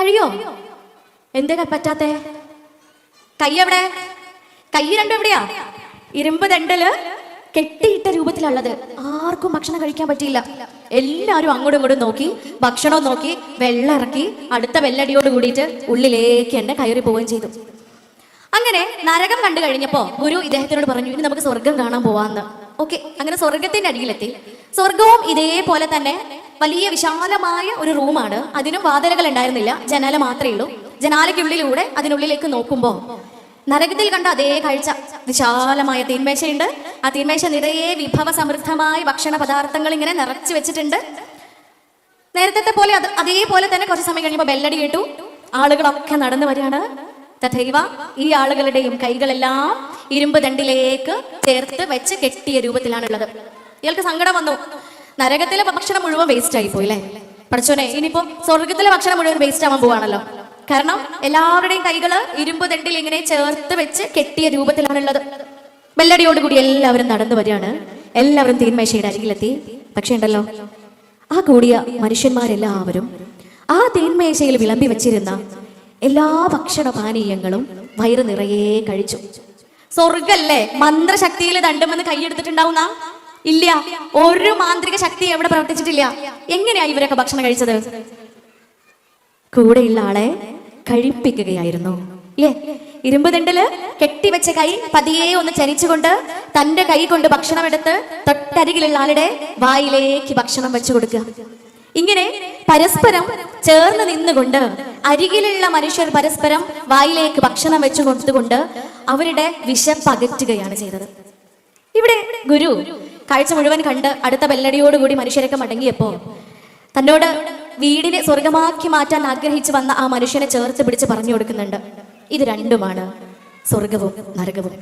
കഴിയോ? എന്തൊക്കെ പറ്റാത്ത? കൈ എവിടെ? കൈ രണ്ടും എവിടെയാ? ഇരുമ്പ് ദണ്ടൽ കെട്ടിയിട്ട രൂപത്തിലുള്ളത്. ആർക്കും ഭക്ഷണം കഴിക്കാൻ പറ്റിയില്ല. എല്ലാവരും അങ്ങോട്ടും ഇങ്ങോട്ടും നോക്കി ഭക്ഷണം നോക്കി വെള്ളം ഇറക്കി അടുത്ത വെല്ലടിയോട് കൂടിയിട്ട് ഉള്ളിലേക്ക് എന്നെ കയറി പോവുകയും ചെയ്തു. അങ്ങനെ നരകം കണ്ടു കഴിഞ്ഞപ്പോ ഗുരു ഇദ്ദേഹത്തിനോട് പറഞ്ഞു ഇനി നമുക്ക് സ്വർഗം കാണാൻ പോവാന്ന്. ഓക്കെ അങ്ങനെ സ്വർഗത്തിന്റെ അടിയിലെത്തി. സ്വർഗവും ഇതേപോലെ തന്നെ വലിയ വിശാലമായ ഒരു റൂമാണ്. അതിനും വാതിലകൾ ഉണ്ടായിരുന്നില്ല. ജനാല മാത്രമേ ഉള്ളൂ. ജനാലയ്ക്കുള്ളിലൂടെ അതിനുള്ളിലേക്ക് നോക്കുമ്പോൾ നരകത്തിൽ കണ്ട അതേ കാഴ്ച. വിശാലമായ തീന്മേശയുണ്ട് ആ തീന്മേശ നിറയെ വിഭവ സമൃദ്ധമായ ഭക്ഷണ പദാർത്ഥങ്ങൾ ഇങ്ങനെ നിറച്ചു വെച്ചിട്ടുണ്ട്. നേരത്തെ പോലെ അത് അതേപോലെ തന്നെ കുറച്ച് സമയം കഴിയുമ്പോൾ ബെല്ലടി കേട്ടു. ആളുകളൊക്കെ നടന്നു വരികയാണ്. തഥൈവ ഈ ആളുകളുടെയും കൈകളെല്ലാം ഇരുമ്പ് ദണ്ടിലേക്ക് ചേർത്ത് വെച്ച് കെട്ടിയ രൂപത്തിലാണുള്ളത്. ഇയാൾക്ക് സങ്കടം വന്നു. നരകത്തിലെ ഭക്ഷണം മുഴുവൻ വേസ്റ്റ് ആയി പോയി അല്ലേ പഠിച്ചോനെ ഇനിയിപ്പോ സ്വർഗത്തിലെ ഭക്ഷണം മുഴുവൻ വേസ്റ്റ് ആവാൻ പോവാണല്ലോ. കാരണം എല്ലാവരുടെയും കൈകൾ ഇരുമ്പ് ദണ്ടിൽ ഇങ്ങനെ ചേർത്ത് വെച്ച് കെട്ടിയ രൂപത്തിലാണുള്ളത്. ബെല്ലടിയോടുകൂടി എല്ലാവരും നടന്നു വരികയാണ്. എല്ലാവരും തീന്മേശയുടെ അരികിലെത്തി. പക്ഷേ ഉണ്ടല്ലോ ആ കൂടിയ മനുഷ്യന്മാരെല്ലാവരും ആ തീന്മേശയിൽ വിളമ്പി വെച്ചിരുന്ന എല്ലാ ഭക്ഷണ പാനീയങ്ങളും വയറ് നിറയെ കഴിച്ചു. സ്വർഗല്ലേ മന്ത്രശക്തിയിൽ ദണ്ടുമെന്ന് കൈയെടുത്തിട്ടുണ്ടാവുന്ന ഇല്ല. ഒരു മാന്ത്രിക ശക്തി എവിടെ പ്രവർത്തിച്ചിട്ടില്ല. എങ്ങനെയാ ഇവരൊക്കെ ഭക്ഷണം കഴിച്ചത്? കൂടെയുള്ള ആളെ കഴിപ്പിക്കുകയായിരുന്നു. ഇല്ലേ? ഇരുമ്പ് ദണ്ടിൽ കെട്ടിവെച്ച കൈ പതിയെ ഒന്ന് ചരിച്ചുകൊണ്ട് തന്റെ കൈ കൊണ്ട് ഭക്ഷണം എടുത്ത് തൊട്ടരികിലുള്ള ആളുടെ വായിലേക്ക് ഭക്ഷണം വെച്ചു കൊടുക്കുക. ഇങ്ങനെ പരസ്പരം ചേർന്ന് നിന്നുകൊണ്ട് അരികിലുള്ള മനുഷ്യർ പരസ്പരം വായിലേക്ക് ഭക്ഷണം വെച്ചു കൊടുത്തുകൊണ്ട് അവരുടെ വിശപ്പകറ്റുകയാണ് ചെയ്തത്. ഇവിടെ ഗുരു കാഴ്ച മുഴുവൻ കണ്ട് അടുത്ത ബെല്ലടിയോടുകൂടി മനുഷ്യരൊക്കെ മടങ്ങിയപ്പോ തന്നോട് വീടിനെ സ്വർഗമാക്കി മാറ്റാൻ ആഗ്രഹിച്ചു വന്ന ആ മനുഷ്യനെ ചേർത്ത് പിടിച്ച് പറഞ്ഞു കൊടുക്കുന്നുണ്ട്. ഇത് രണ്ടുമാണ് സ്വർഗവും നരകവും.